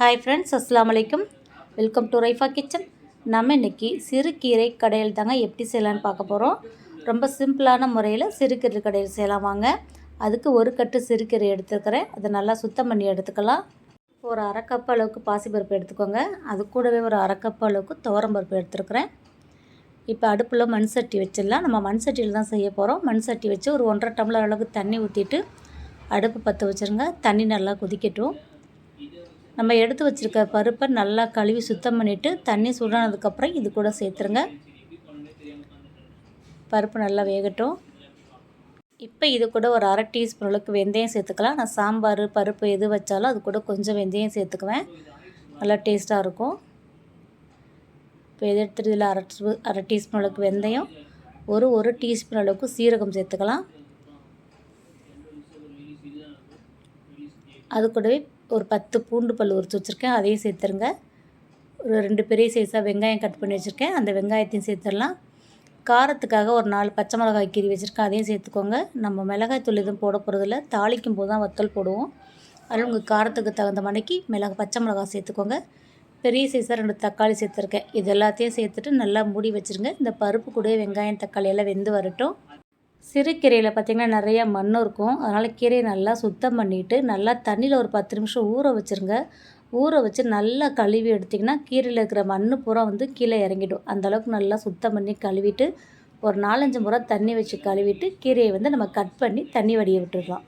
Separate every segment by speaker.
Speaker 1: Hi friends அஸ்லாம் அலைக்கும் welcome to Raifa kitchen நம்ம இன்றைக்கி சிறுகீரை கடையில் தாங்க எப்படி செய்யலான்னு பார்க்க போகிறோம் ரொம்ப சிம்பிளான முறையில் சிறுகீரை கடையில் செய்யலாம் வாங்க. அதுக்கு ஒரு கட்டு சிறுகீரை எடுத்துருக்கிறேன். அதை நல்லா சுத்தம் பண்ணி எடுத்துக்கலாம். ஒரு அரை அளவுக்கு பாசிப்பருப்பு எடுத்துக்கோங்க. அது கூடவே ஒரு அரை அளவுக்கு துவரம்பருப்பு எடுத்துருக்கிறேன். இப்போ அடுப்பில் மண் சட்டி வச்சிடலாம். நம்ம மண் சட்டியில் தான் செய்ய போகிறோம் மண் சட்டி வச்சு ஒரு ஒன்றரை டம்ளர் அளவுக்கு தண்ணி ஊற்றிட்டு அடுப்பு பற்ற வச்சுருங்க. தண்ணி நல்லா கொதிக்கட்டும். நம்ம எடுத்து வச்சுருக்க பருப்பை நல்லா கழுவி சுத்தம் பண்ணிவிட்டு தண்ணி சூடானதுக்கப்புறம் இது கூட சேர்த்துருங்க. பருப்பு நல்லா வேகட்டும். இப்போ இது கூட ஒரு அரை டீஸ்பூன் அளவுக்கு வெந்தயம் சேர்த்துக்கலாம். நான் சாம்பார் பருப்பு எது வச்சாலும் அது கூட கொஞ்சம் வெந்தயம் சேர்த்துக்குவேன். நல்லா டேஸ்ட்டாக இருக்கும். இப்போ எது எடுத்துகிட்டு இதில் அரை அரை டீஸ்பூன் அளவுக்கு வெந்தயம் ஒரு ஒரு டீஸ்பூன் அளவுக்கு சீரகம் சேர்த்துக்கலாம். அது கூடவே ஒரு பத்து பூண்டு பல் உரித்து வச்சுருக்கேன். அதையும் சேர்த்துருங்க. ஒரு ரெண்டு பெரிய சைஸாக வெங்காயம் கட் பண்ணி வச்சுருக்கேன். அந்த வெங்காயத்தையும் சேர்த்துடலாம். காரத்துக்காக ஒரு நாலு பச்சை மிளகாய் கீரி வச்சுருக்கேன். அதையும் சேர்த்துக்கோங்க. நம்ம மிளகாய் தூள் எதுவும் போட போகிறதில்ல தாளிக்கும் போது தான் வத்தல் போடுவோம். அதில் உங்கள் காரத்துக்கு தகுந்த மணிக்கு மிளகா பச்சை மிளகாய் சேர்த்துக்கோங்க. பெரிய சைஸாக ரெண்டு தக்காளி சேர்த்துருக்கேன். இது எல்லாத்தையும் சேர்த்துட்டு நல்லா மூடி வச்சுருங்க. இந்த பருப்பு கூட வெங்காயம் தக்காளி எல்லாம் வெந்து வரட்டும். சிறுகீரையில் பார்த்திங்கன்னா நிறையா மண் இருக்கும். அதனால் கீரையை நல்லா சுத்தம் பண்ணிவிட்டு நல்லா தண்ணியில் ஒரு பத்து நிமிஷம் ஊற வச்சுருங்க. ஊற வச்சு நல்லா கழுவி எடுத்திங்கன்னா கீரையில் இருக்கிற மண் பூரா வந்து கீழே இறங்கிடும். அந்தளவுக்கு நல்லா சுத்தம் பண்ணி கழுவிட்டு ஒரு நாலஞ்சு முறை தண்ணி வச்சு கழுவிட்டு கீரையை வந்து நம்ம கட் பண்ணி தண்ணி வடிய விட்டுருக்கலாம்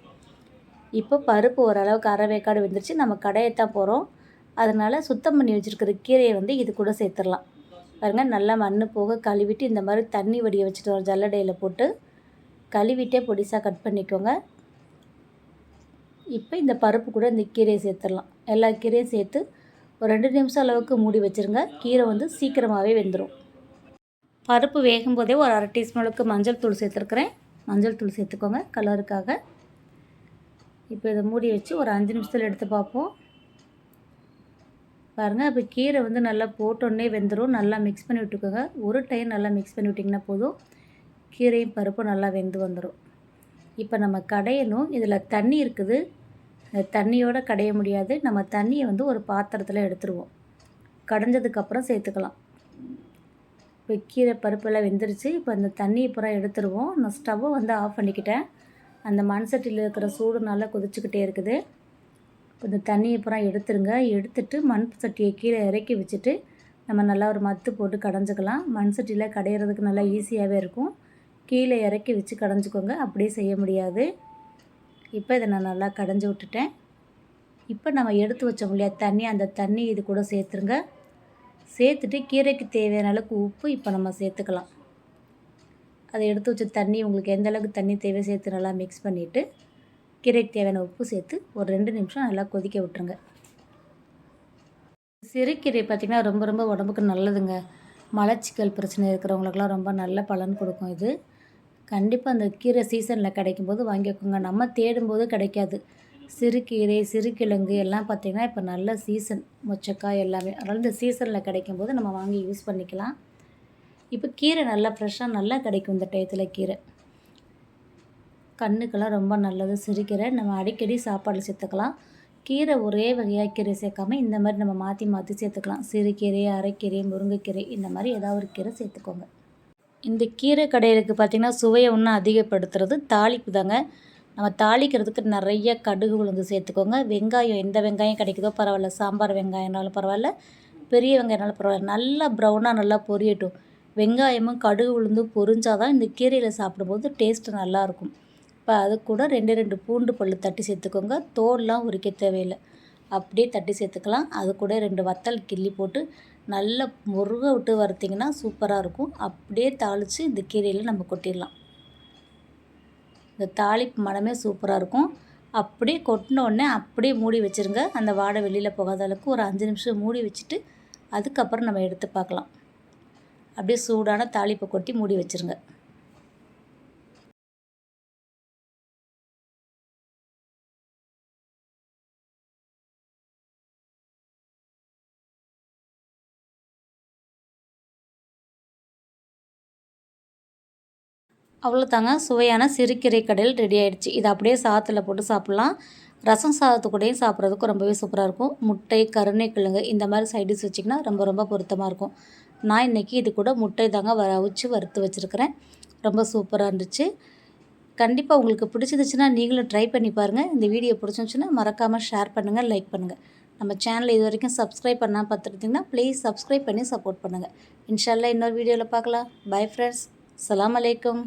Speaker 1: இப்போ பருப்பு ஓரளவுக்கு அரைவேக்காடு வந்துருச்சு வெந்துருச்சு. நம்ம கடையத்தான் போகிறோம் அதனால் சுத்தம் பண்ணி வச்சுருக்கிற கீரையை வந்து இது கூட சேர்த்துடலாம். பாருங்கள் நல்லா மண் போக கழுவிட்டு இந்த மாதிரி தண்ணி வடிய வச்சுட்டு ஒரு ஜல்லடையில் போட்டு கழுவிட்டே பொடிசாக கட் பண்ணிக்கோங்க. இப்போ இந்த பருப்பு கூட இந்த கீரையை சேர்த்துடலாம். எல்லா கீரையும் சேர்த்து ஒரு ரெண்டு நிமிஷம் அளவுக்கு மூடி வச்சுருங்க. கீரை வந்து சீக்கிரமாகவே வெந்துடும் பருப்பு வேகும் போதே ஒரு அரை டீஸ்பூனுக்கு மஞ்சள் தூள் சேர்த்துருக்குறேன். மஞ்சள் தூள் சேர்த்துக்கோங்க கலருக்காக. இப்போ இதை மூடி வச்சு ஒரு அஞ்சு நிமிஷத்தில் எடுத்து பார்ப்போம். பாருங்கள் இப்போ கீரை வந்து நல்லா போட்டோன்னே வெந்துடும் நல்லா மிக்ஸ் பண்ணி விட்டுக்கோங்க. ஒரு டைம் நல்லா மிக்ஸ் பண்ணி விட்டிங்கன்னா போதும். கீரையும் பருப்பும் நல்லா வெந்து வந்துடும் இப்போ நம்ம கடையணும். இதில் தண்ணி இருக்குது. இந்த தண்ணியோடு கடைய முடியாது. நம்ம தண்ணியை வந்து ஒரு பாத்திரத்தில் எடுத்துருவோம். கடைஞ்சதுக்கப்புறம் சேர்த்துக்கலாம். இப்போ கீரை பருப்பெல்லாம் வெந்துருச்சு. இப்போ அந்த தண்ணியை பூரா எடுத்துருவோம். நான் ஸ்டவ்வை வந்து ஆஃப் பண்ணிக்கிட்டேன். அந்த மண் சட்டியில் இருக்கிற சூடு நல்லா கொதிச்சுக்கிட்டே இருக்குது. இப்போ இந்த தண்ணியை பூரா எடுத்துருங்க. எடுத்துட்டு மண் சட்டியை கீழே இறக்கி வச்சுட்டு நம்ம நல்லா ஒரு மத்து போட்டு கடைஞ்சிக்கலாம். மண் சட்டியில் கடையிறதுக்கு நல்லா ஈஸியாகவே இருக்கும். கீழே இறக்கி வச்சு கடைஞ்சிக்கோங்க. அப்படியே செய்ய முடியாது. இப்போ இதை நான் நல்லா கடைஞ்சி விட்டுட்டேன். இப்போ நம்ம எடுத்து வச்சோம் இல்லையா தண்ணி அந்த தண்ணி இது கூட சேர்த்துருங்க. சேர்த்துட்டு கீரைக்கு தேவையான அளவுக்கு உப்பு இப்போ நம்ம சேர்த்துக்கலாம். அதை எடுத்து வச்ச தண்ணி உங்களுக்கு எந்த அளவுக்கு தண்ணி தேவை சேர்த்து நல்லா மிக்ஸ் பண்ணிவிட்டு கீரைக்கு தேவையான உப்பு சேர்த்து ஒரு ரெண்டு நிமிஷம் நல்லா கொதிக்க விட்டுருங்க. சிறுக்கீரை பார்த்திங்கன்னா ரொம்ப ரொம்ப உடம்புக்கு நல்லதுங்க. மலச்சிக்கல் பிரச்சனை இருக்கிறவங்களுக்குலாம் ரொம்ப நல்ல பலன் கொடுக்கும் இது. கண்டிப்பாக அந்த கீரை சீசனில் கிடைக்கும் போது வாங்கிக்கோங்க. நம்ம தேடும்போது கிடைக்காது. சிறுகீரை சிறுகிழங்கு எல்லாம் பார்த்திங்கன்னா இப்போ நல்ல சீசன் மொச்சக்காய் எல்லாமே. அதனால் இந்த சீசனில் கிடைக்கும் போது நம்ம வாங்கி யூஸ் பண்ணிக்கலாம். இப்போ கீரை நல்லா ஃப்ரெஷ்ஷாக நல்லா கிடைக்கும் இந்த டயத்தில் கீரை. கண்ணுக்கெல்லாம் ரொம்ப நல்லது. சிறுகீரை நம்ம அடிக்கடி சாப்பாடு சேர்த்துக்கலாம். கீரை ஒரே வகையாக கீரை சேர்க்காம இந்த மாதிரி நம்ம மாற்றி மாற்றி சேர்த்துக்கலாம். சிறுகீரை அரைக்கீரை முருங்கைக்கீரை இந்த மாதிரி ஏதாவது ஒரு கீரை சேர்த்துக்கோங்க. இந்த கீரை கடையிலுக்கு பார்த்திங்கன்னா சுவையை இன்னும் அதிகப்படுத்துறது தாளிப்பு தாங்க. நம்ம தாளிக்கிறதுக்கு நிறைய கடுகு உளுந்து சேர்த்துக்கோங்க. வெங்காயம் எந்த வெங்காயம் கிடைக்குதோ பரவாயில்ல. சாம்பார் வெங்காயம்னாலும் பரவாயில்ல. பெரிய வெங்காயம்னாலும் பரவாயில்ல. நல்லா ப்ரௌனாக நல்லா பொரியட்டும். வெங்காயமும் கடுகு உளுந்தும் பொரிஞ்சாதான் இந்த கீரையில் சாப்பிடும்போது டேஸ்ட்டு நல்லாயிருக்கும். இப்போ அது கூட ரெண்டு ரெண்டு பூண்டு பல் தட்டி சேர்த்துக்கோங்க. தோல்லாம் உரிக்க தேவையில்லை. அப்படியே தட்டி சேர்த்துக்கலாம். அது கூட ரெண்டு வத்தல் கிள்ளி போட்டு நல்லா முருக விட்டு வறுத்திங்கன்னா சூப்பராக இருக்கும். அப்படியே தாளித்து இந்த கீரையில் நம்ம கொட்டிடலாம். இந்த தாளிப்பு மனமே சூப்பராக இருக்கும். அப்படியே கொட்டின உடனே அப்படியே மூடி வச்சுருங்க. அந்த வாடை வெளியில் போகாத அளவுக்கு ஒரு அஞ்சு நிமிஷம் மூடி வச்சுட்டு அதுக்கப்புறம் நம்ம எடுத்து பார்க்கலாம். அப்படியே சூடான தாளிப்பை கொட்டி மூடி வச்சுருங்க. அவ்வளோதாங்க சுவையான சிறுக்கீரை கடையில் ரெடி ஆகிடுச்சு இதை அப்படியே சாதத்தில் போட்டு சாப்பிட்லாம். ரசம் சாதத்து கூடயும் சாப்பிட்றதுக்கு ரொம்பவே சூப்பராக இருக்கும். முட்டை கருணைக்கிழங்கு இந்த மாதிரி சைடிஷ் வச்சிங்கன்னா ரொம்ப ரொம்ப பொருத்தமாக இருக்கும். நான் இன்றைக்கி இது கூட முட்டை தாங்க வர அவிச்சு வறுத்து வச்சுருக்கிறேன். ரொம்ப சூப்பராக இருந்துச்சு. கண்டிப்பாக உங்களுக்கு பிடிச்சிருந்துச்சுன்னா நீங்களும் ட்ரை பண்ணி பாருங்கள் இந்த வீடியோ பிடிச்சிருந்துச்சுன்னா மறக்காமல் ஷேர் பண்ணுங்கள் லைக் பண்ணுங்கள் நம்ம சேனலை இது வரைக்கும் சப்ஸ்கிரைப் பண்ணால் பார்த்துருந்தீங்கன்னா ப்ளீஸ் சப்ஸ்கிரைப் பண்ணி சப்போர்ட் பண்ணுங்கள் இன்ஷால்லா இன்னொரு வீடியோவில் பார்க்கலாம். பை ஃப்ரெண்ட்ஸ் அலைக்கும்